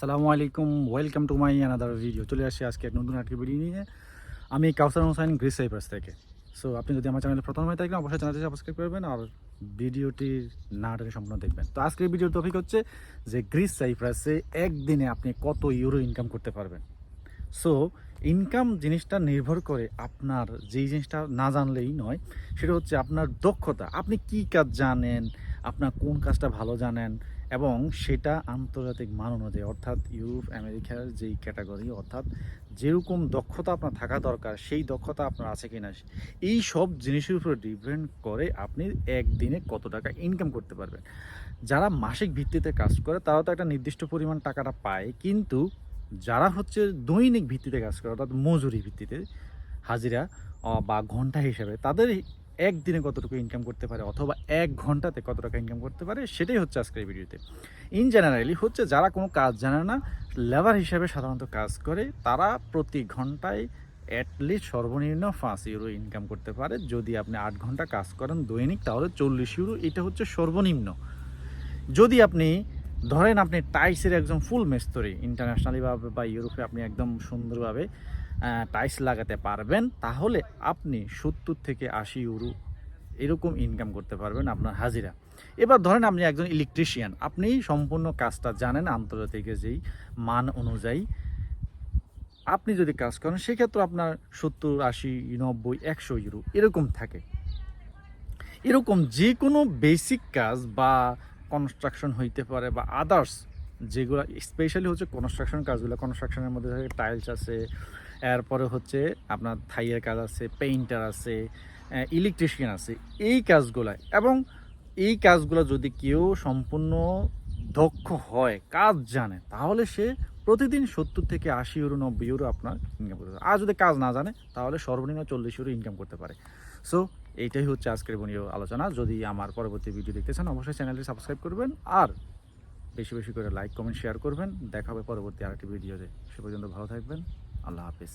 আসসালামু আলাইকুম welcome to my another video চলে আসছি আজকে নতুন আটকে ভিডিও নিয়ে। আমি কাউসার হোসাইন গ্রিস সাইপ্রাস থেকে। সো আপনি যদি আমার চ্যানেলে প্রথম হয়ে থাকেন, অবশ্যই চ্যানেলটি সাবস্ক্রাইব করবেন আর ভিডিওটি না টেনে সম্পূর্ণ দেখবেন। তো আজকের ভিডিওর টপিক হচ্ছে যে গ্রিস সাইপ্রাসে একদিনে আপনি কত ইউরো ইনকাম করতে পারবেন। সো ইনকাম জিনিসটা নির্ভর করে আপনার যেই জিনিসটা না জানলেই নয়, সেটা হচ্ছে আপনার দক্ষতা। আপনি কি কাজ জানেন? আপনার কোন কাজটা ভালো জানেন? এবং সেটা আন্তর্জাতিক মান অনুযায়ী, অর্থাৎ ইউরোপ, আমেরিকার যেই ক্যাটাগরি, অর্থাৎ যেরকম দক্ষতা আপনার থাকা দরকার, সেই দক্ষতা আপনার আছে কি না এই সব জিনিসের উপরে ডিপেন্ড করে আপনি একদিনে কত টাকা ইনকাম করতে পারবেন। যারা মাসিক ভিত্তিতে কাজ করে তারা তো একটা নির্দিষ্ট পরিমাণ টাকাটা পায়, কিন্তু যারা হচ্ছে দৈনিক ভিত্তিতে কাজ করে, অর্থাৎ মজুরি ভিত্তিতে হাজিরা বা ঘণ্টা হিসাবে, তাদের একদিনে কতটুকু ইনকাম করতে পারে অথবা এক ঘন্টাতে কত টাকা ইনকাম করতে পারে, সেটাই হচ্ছে আজকের ভিডিওতে ইন জেনারেলি হচ্ছে যারা কোনো কাজ জানে না লেবার হিসাবে সাধারণত কাজ করে, তারা প্রতি ঘন্টায় অ্যাটলিস্ট সর্বনিম্ন পাঁচ ইউরো ইনকাম করতে পারে। যদি আপনি আট ঘণ্টা কাজ করেন দৈনিক, তাহলে চল্লিশ ইউরো এটা হচ্ছে সর্বনিম্ন। যদি আপনি, ধরেন আপনি টাইসের একজন ফুল মেস্তরি ইন্টারন্যাশনালিভাবে বা ইউরোপে আপনি একদম সুন্দরভাবে টাইস লাগাতে পারবেন, তাহলে আপনি সত্তর থেকে আশি ইউরো এরকম ইনকাম করতে পারবেন আপনার হাজিরা। এবার ধরেন আপনি একজন ইলেকট্রিশিয়ান আপনি সম্পূর্ণ কাজটা জানেন আন্তর্জাতিক যেই মান অনুযায়ী। আপনি যদি কাজ করেন, সেক্ষেত্রে আপনার সত্তর, আশি, নব্বই, একশো ইউরো এরকম থাকে। এরকম যে কোনো বেসিক কাজ বা কনস্ট্রাকশন হইতে পারে বা আদার্স যেগুলো স্পেশালি হচ্ছে কনস্ট্রাকশন কাজগুলো কনস্ট্রাকশনের মধ্যে থাকে টাইলস আছে, এরপরে হচ্ছে আপনার থাইয়ের কাজ আছে পেইন্টার আছে ইলেকট্রিশিয়ান আছে, এই কাজগুলো এবং এই কাজগুলো যদি কেউ সম্পূর্ণ দক্ষ হয়, কাজ জানে, তাহলে সে প্রতিদিন সত্তর থেকে আশি ইউরো নব্বই ইউরো আপনার ইনকাম করতে পারে। আর যদি কাজ না জানে, তাহলে সর্বনিম্ন চল্লিশ ইউরো ইনকাম করতে পারে। সো এইটাই হচ্ছে আজকের বনীয় আলোচনা। যদি আমার পরবর্তী ভিডিও দেখতে চান, অবশ্যই চ্যানেলটি সাবস্ক্রাইব করবেন। আর বেশি বেশি করে লাইক কমেন্ট শেয়ার করবেন। দেখা হবে পরবর্তী আরেকটি ভিডিওতে সে পর্যন্ত ভালো থাকবেন। আল্লাহ হাফিজ।